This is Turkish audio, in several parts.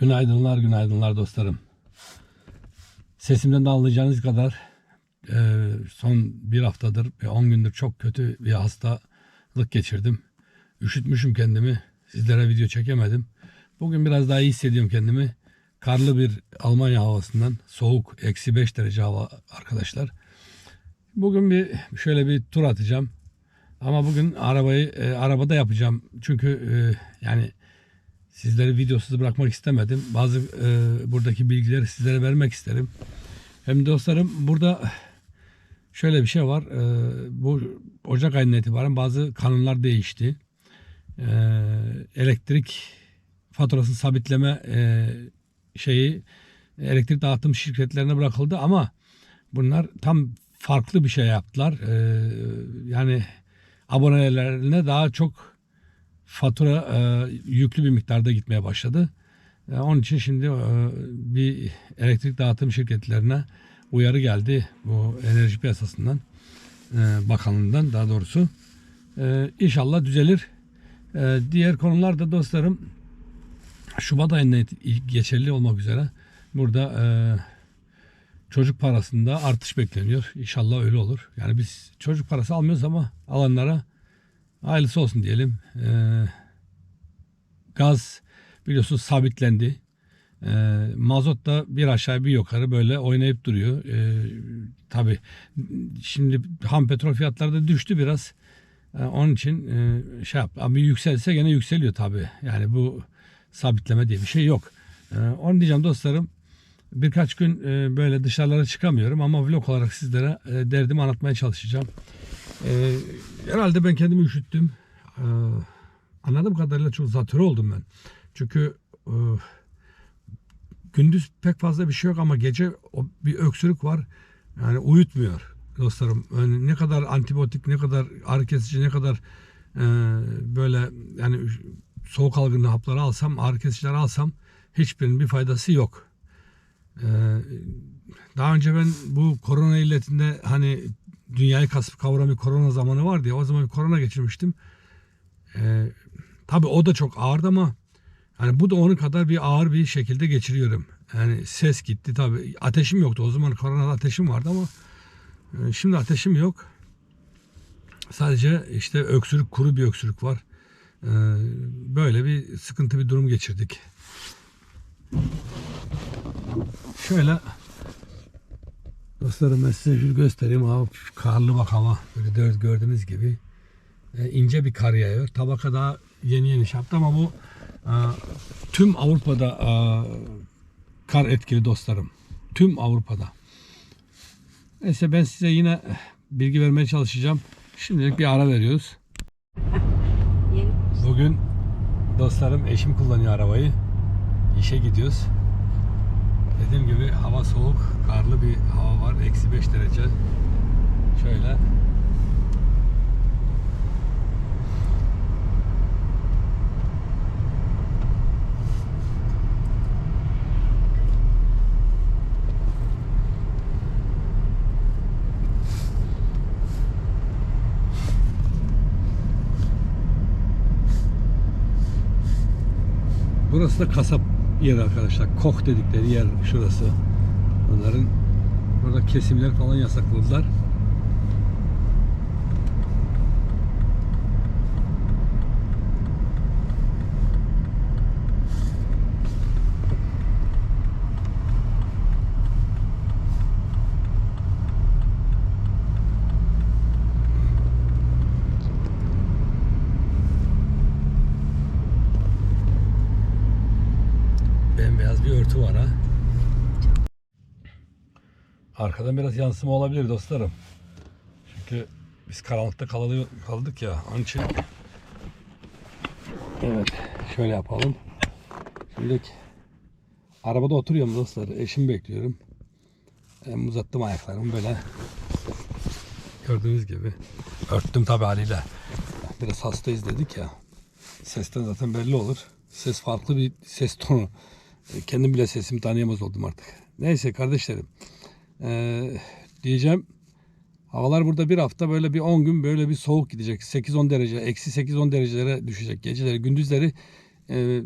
Günaydınlar, günaydınlar dostlarım. Sesimden de anlayacağınız kadar e, son bir haftadır ve 10 gündür çok kötü bir hastalık geçirdim. Üşütmüşüm kendimi. Sizlere video çekemedim. Bugün biraz daha iyi hissediyorum kendimi. Karlı bir Almanya havasından soğuk eksi 5 derece hava arkadaşlar. Bugün bir şöyle bir tur atacağım. Ama bugün arabayı e, arabada yapacağım. Çünkü e, yani sizleri videosuz bırakmak istemedim. Bazı e, buradaki bilgileri sizlere vermek isterim. Hem dostlarım burada şöyle bir şey var. E, bu Ocak ayından itibaren bazı kanunlar değişti. E, elektrik faturasını sabitleme e, şeyi elektrik dağıtım şirketlerine bırakıldı ama bunlar tam farklı bir şey yaptılar. E, yani abonelerine daha çok fatura e, yüklü bir miktarda gitmeye başladı. E, onun için şimdi e, bir elektrik dağıtım şirketlerine uyarı geldi bu enerji piyasasından e, bakanlığından daha doğrusu. E, inşallah düzelir. E, diğer konular da dostlarım Şubat ayında geçerli olmak üzere burada e, çocuk parasında artış bekleniyor. İnşallah öyle olur. Yani biz çocuk parası almıyoruz ama alanlara hayırlısı olsun diyelim. Ee, gaz biliyorsunuz sabitlendi. Ee, mazot da bir aşağı bir yukarı böyle oynayıp duruyor. Ee, Tabi şimdi ham petrol fiyatları da düştü biraz. Ee, onun için e, şey yap. Ama yükselse gene yükseliyor tabi. Yani bu sabitleme diye bir şey yok. Ee, onu diyeceğim dostlarım. Birkaç gün e, böyle dışarılara çıkamıyorum ama vlog olarak sizlere e, derdimi anlatmaya çalışacağım. Ee, herhalde ben kendimi üşüttüm. Ee, anladığım kadarıyla çok zatürre oldum ben. Çünkü e, gündüz pek fazla bir şey yok ama gece o bir öksürük var. Yani uyutmuyor dostlarım. Yani ne kadar antibiyotik, ne kadar ağrı kesici, ne kadar e, böyle yani soğuk algınlığı hapları alsam, ağrı kesiciler alsam hiçbirinin bir faydası yok. Ee, daha önce ben bu korona illetinde hani dünyayı kavuran bir korona zamanı vardı ya o zaman bir korona geçirmiştim. Ee, tabii o da çok ağırdı ama hani bu da onun kadar bir ağır bir şekilde geçiriyorum. Yani ses gitti tabii. Ateşim yoktu. O zaman koronada ateşim vardı ama e, şimdi ateşim yok. Sadece işte öksürük, kuru bir öksürük var. Ee, böyle bir sıkıntı bir durum geçirdik. Şöyle dostlarım ben size şunu göstereyim. Hava karlı bak hava. Böyle gördüğünüz gibi e, ince bir kar yağıyor. Tabaka daha yeni yeni yaptı ama bu e, tüm Avrupa'da e, kar etkili dostlarım. Tüm Avrupa'da. Neyse ben size yine bilgi vermeye çalışacağım. Şimdilik bir ara veriyoruz. Bugün dostlarım eşim kullanıyor arabayı. İşe gidiyoruz. Dediğim gibi hava soğuk, karlı bir hava var. Eksi 5 derece. Şöyle. Burası da kasap yeri arkadaşlar. Koch dedikleri yer şurası. Onların burada kesimler falan yasakladılar. Ha. Arkadan biraz yansıma olabilir dostlarım. Çünkü biz karanlıkta kaldık ya. Onun Evet. Şöyle yapalım. Şimdi arabada oturuyorum dostlar. Eşimi bekliyorum. Hem uzattım ayaklarımı böyle. Gördüğünüz gibi. Örttüm tabi haliyle. Biraz hastayız dedik ya. Sesten zaten belli olur. Ses farklı bir ses tonu. E, Kendim bile sesimi tanıyamaz oldum artık. Neyse kardeşlerim. Ee, diyeceğim havalar burada bir hafta böyle bir 10 gün böyle bir soğuk gidecek. 8-10 derece, eksi 8-10 derecelere düşecek geceleri. Gündüzleri e,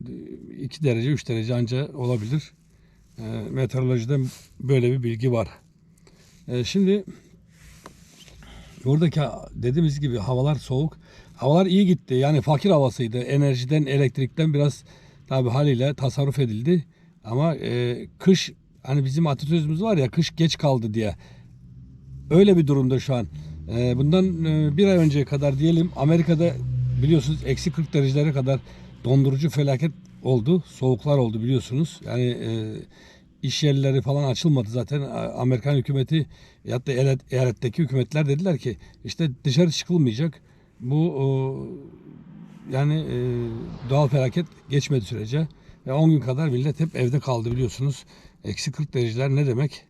2 derece 3 derece anca olabilir. E, meteorolojide böyle bir bilgi var. E, şimdi Buradaki dediğimiz gibi havalar soğuk. Havalar iyi gitti. Yani fakir havasıydı. Enerjiden, elektrikten biraz tabi haliyle tasarruf edildi. Ama e, kış hani bizim atasözümüz var ya kış geç kaldı diye. Öyle bir durumda şu an. E, bundan e, bir ay önceye kadar diyelim Amerika'da biliyorsunuz eksi 40 derecelere kadar dondurucu felaket oldu. Soğuklar oldu biliyorsunuz. Yani e, iş yerleri falan açılmadı zaten. Amerikan hükümeti ya da eyalet, eyaletteki hükümetler dediler ki işte dışarı çıkılmayacak. Bu o, yani e, doğal felaket geçmedi sürece ve 10 gün kadar millet hep evde kaldı biliyorsunuz. Eksi 40 dereceler ne demek?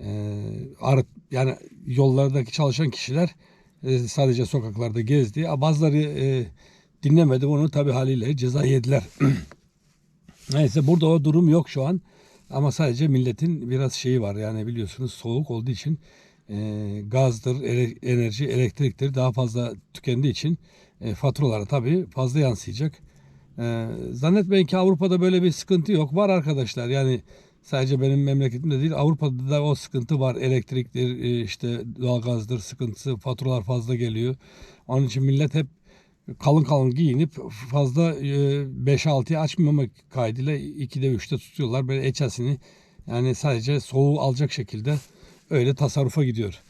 E, arıt, yani yollardaki çalışan kişiler e, sadece sokaklarda gezdi. Bazıları e, dinlemedi bunu tabi haliyle ceza yediler. Neyse burada o durum yok şu an. Ama sadece milletin biraz şeyi var yani biliyorsunuz soğuk olduğu için e, gazdır, ele- enerji, elektriktir daha fazla tükendiği için e, faturalara tabii fazla yansıyacak. E, zannetmeyin ki Avrupa'da böyle bir sıkıntı yok. Var arkadaşlar yani sadece benim memleketimde değil Avrupa'da da o sıkıntı var. Elektriktir, e, işte doğalgazdır sıkıntısı, faturalar fazla geliyor. Onun için millet hep kalın kalın giyinip fazla e, 5-6'yı açmamak kaydıyla 2'de 3'te tutuyorlar. Böyle eçesini yani sadece soğuğu alacak şekilde öyle tasarrufa gidiyor.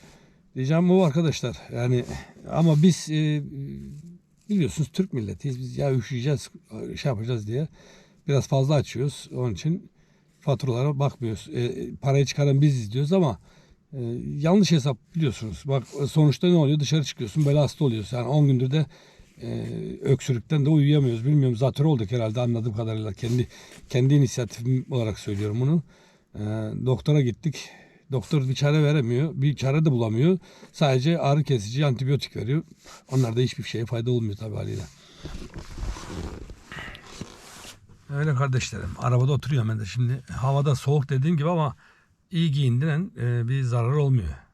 Diyeceğim bu arkadaşlar. Yani ama biz e, biliyorsunuz Türk milletiyiz. Biz ya üşüyeceğiz, şey yapacağız diye biraz fazla açıyoruz. Onun için faturalara bakmıyoruz. E, parayı çıkaran biziz diyoruz ama e, yanlış hesap biliyorsunuz. Bak sonuçta ne oluyor? Dışarı çıkıyorsun böyle hasta oluyorsun. Yani 10 gündür de e, öksürükten de uyuyamıyoruz. Bilmiyorum zatürre olduk herhalde anladığım kadarıyla. Kendi kendi inisiyatifim olarak söylüyorum bunu. E, doktora gittik. Doktor bir çare veremiyor. Bir çare de bulamıyor. Sadece ağrı kesici antibiyotik veriyor. Onlar da hiçbir şeye fayda olmuyor tabii haliyle. Öyle kardeşlerim. Arabada oturuyorum ben de şimdi. Havada soğuk dediğim gibi ama iyi giyindiren e, bir zarar olmuyor.